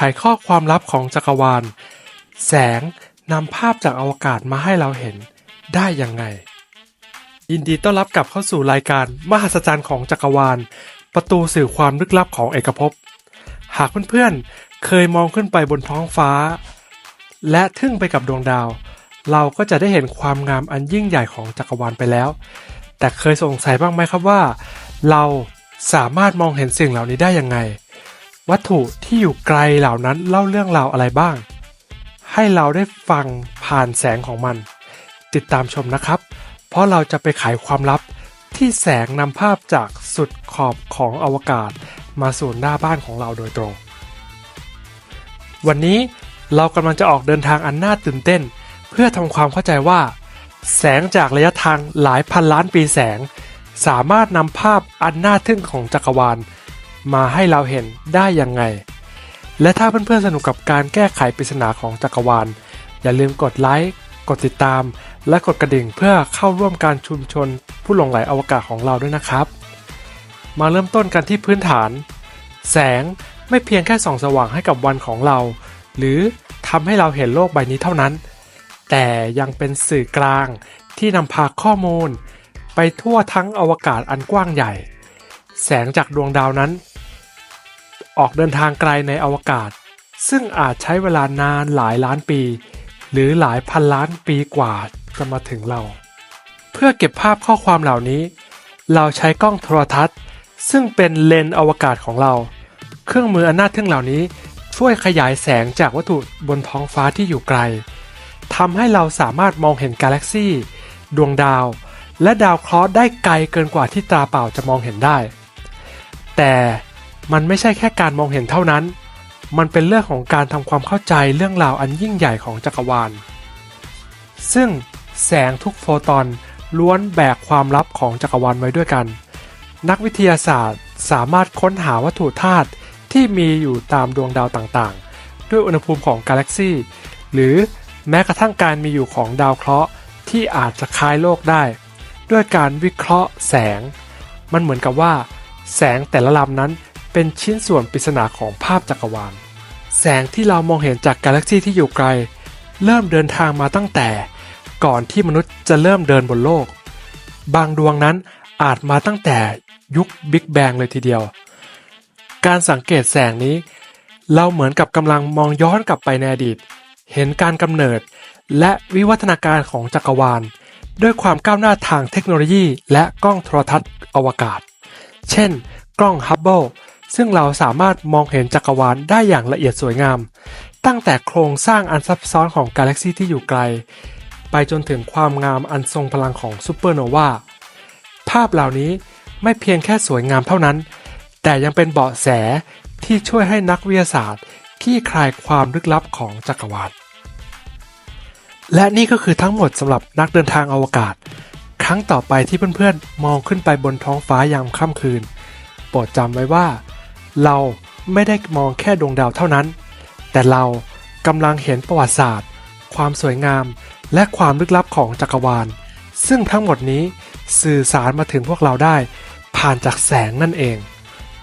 ไขข้อความลับของจักรวาล แสงนำภาพจากอวกาศมาให้เราเห็นได้ยังไง ยินดีต้อนรับกลับเข้าสู่รายการมหัศจรรย์ของจักรวาล ประตูสื่อความลึกลับของเอกภพ หากเพื่อนๆ เคยมองขึ้นไปบนท้องฟ้า และทึ่งไปกับดวงดาว เราก็จะได้เห็นความงามอันยิ่งใหญ่ของจักรวาลไปแล้ว แต่เคยสงสัยบ้างไหมครับว่า เราสามารถมองเห็นสิ่งเหล่านี้ได้ยังไง วัตถุที่อยู่ไกลเหล่านั้นเล่าเรื่องราวอะไรบ้าง ให้เราได้ฟังผ่านแสงของมัน ติดตามชมนะครับ เพราะเราจะไปไขความลับที่แสงนำภาพจากสุดขอบของอวกาศ มาสู่หน้าบ้านของเราโดยตรง วันนี้เรากำลังจะออกเดินทางอันน่าตื่นเต้น เพื่อทำความเข้าใจว่า แสงจากระยะทางหลายพันล้านปีแสง สามารถนำภาพอันน่าทึ่งของจักรวาล มาให้เราเห็นได้ยังไง และถ้าเพื่อนๆสนุกกับการแก้ไขปริศนาของจักรวาล อย่าลืมกดไลค์ กดติดตาม และกดกระดิ่งเพื่อเข้าร่วมการชุมชนผู้หลงไหลอวกาศของเราด้วยนะครับ มาเริ่มต้นกันที่พื้นฐาน แสงไม่เพียงแค่ส่องสว่างให้กับวันของเรา หรือทำให้เราเห็นโลกใบนี้เท่านั้น แต่ยังเป็นสื่อกลางที่นำพาข้อมูล ไปทั่วทั้งอวกาศอันกว้างใหญ่ แสงจากดวงดาวนั้น ออกเดินทางไกลในอวกาศ ซึ่งอาจใช้เวลานานหลายล้านปี หรือหลายพันล้านปีกว่าจะมาถึงเรา เพื่อเก็บภาพข้อความเหล่านี้ เราใช้กล้องโทรทัศน์ ซึ่งเป็นเลนส์อวกาศของเรา เครื่องมืออันน่าทึ่งเหล่านี้ช่วยขยายแสงจากวัตถุบนท้องฟ้าที่อยู่ไกลทำให้เราสามารถมองเห็นกาแล็กซี่ ดวงดาว และดาวเคราะห์ได้ไกลเกินกว่าที่ตาเปล่าจะมองเห็นได้ แต่ มันไม่ใช่แค่การมองเห็นเท่านั้น มันเป็นเรื่องของการทำความเข้าใจเรื่องราวอันยิ่งใหญ่ของจักรวาล ซึ่งแสงทุกโฟตอนล้วนแบกความลับของจักรวาลไว้ด้วยกัน นักวิทยาศาสตร์สามารถค้นหาวัตถุธาตุที่มีอยู่ตามดวงดาวต่างๆ ด้วยอุณหภูมิของกาแล็กซี่หรือแม้กระทั่งการมีอยู่ของดาวเคราะห์ที่อาจจะคล้ายโลกได้ ด้วยการวิเคราะห์แสง มันเหมือนกับว่า แสงแต่ละลำนั้น เป็นชิ้นส่วนปริศนาของภาพจักรวาล แสงที่เรามองเห็นจากกาแล็กซีที่อยู่ไกล เริ่มเดินทางมาตั้งแต่ ก่อนที่มนุษย์จะเริ่มเดินบนโลก บางดวงนั้นอาจมาตั้งแต่ยุคบิ๊กแบงเลยทีเดียว การสังเกตแสงนี้ เราเหมือนกับกำลังมองย้อนกลับไปในอดีต เห็นการกำเนิด และวิวัฒนาการของจักรวาล ด้วยความก้าวหน้าทางเทคโนโลยี และกล้องโทรทัศน์อวกาศ เช่น กล้องฮับเบิล ซึ่งเราสามารถมองเห็นจักรวาลได้อย่างละเอียดสวยงาม ตั้งแต่โครงสร้างอันซับซ้อนของกาแล็กซีที่อยู่ไกล ไปจนถึงความงามอันทรงพลังของซูเปอร์โนวาภาพเหล่านี้ไม่เพียงแค่สวยงามเท่านั้น แต่ยังเป็นเบาะแสที่ช่วยให้นักวิทยาศาสตร์คลี่คลายความลึกลับของจักรวาล และนี่ก็คือทั้งหมดสำหรับนักเดินทางอวกาศ ครั้งต่อไปที่เพื่อนๆ มองขึ้นไปบนท้องฟ้ายามค่ำคืน โปรดจำไว้ว่า เราไม่ได้มองแค่ดวงดาวเท่านั้น แต่เรากำลังเห็นประวัติศาสตร์ ความสวยงาม และความลึกลับของจักรวาล ซึ่งทั้งหมดนี้สื่อสารมาถึงพวกเราได้ ผ่านจากแสงนั่นเอง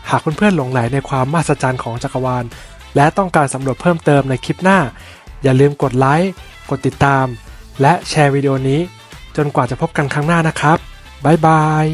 หากเพื่อนๆหลงไหลในความมหัศจรรย์ของจักรวาล และต้องการสำรวจเพิ่มเติมในคลิปหน้า อย่าลืมกดไลค์ กดติดตาม และแชร์วิดีโอนี้ จนกว่าจะพบกันครั้งหน้านะครับบ๊ายบาย